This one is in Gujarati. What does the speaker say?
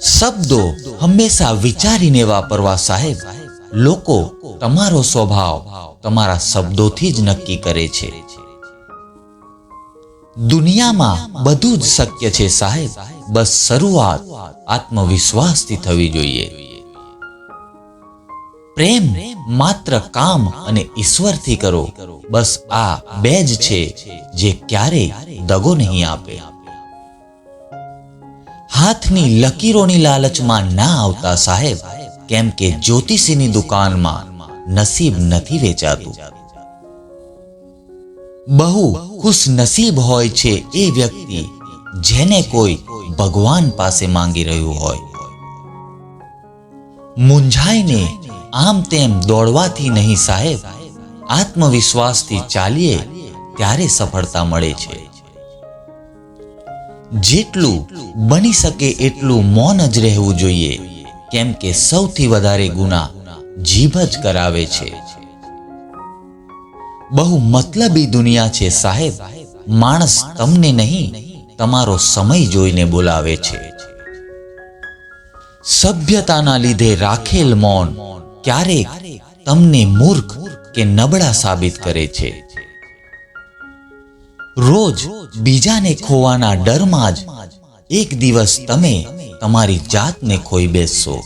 શબ્દો હંમેશા વિચારીને વાપરવા સાહેબ, લોકો તમારો સ્વભાવ તમારા શબ્દોથી જ નક્કી કરે છે. દુનિયામાં બધું જ શક્ય છે સાહેબ, બસ શરૂઆત આત્મવિશ્વાસથી થવી જોઈએ. પ્રેમ માત્ર કામ અને ઈશ્વરથી કરો, બસ આ બે જ છે જે ક્યારેય દગો નહીં આપે. હાથની લકીરોની લાલચમાં ના આવતા સાહેબ, કેમ કે જ્યોતિષીની દુકાનમાં નસીબ નથી વેચાતું. બહુ ખુશ નસીબ હોય છે એ વ્યક્તિ જેને કોઈ ભગવાન પાસે માંગી રહ્યું હોય. મૂંઝાઈને આમ તેમ દોડવાથી નહીં સાહેબ, આત્મવિશ્વાસથી ચાલીએ ત્યારે સફળતા મળે છે. જેટલું બની શકે એટલું મૌન જ રહેવું જોઈએ. કેમ કે સૌથી વધારે ગુના જીભ જ કરાવે છે. બહુ મતલબી દુનિયા છે સાહેબ. માણસ તમને નહીં, તમારો સમય જોઈને બોલાવે છે. સભ્યતાના લીધે રાખેલ મૌન ક્યારેક તમને મૂર્ખ કે નબળા સાબિત કરે છે. રોજ બીજાને ખોવાના ડરમાં જ એક દિવસ તમે તમારી જાતને ખોઈ બેસશો.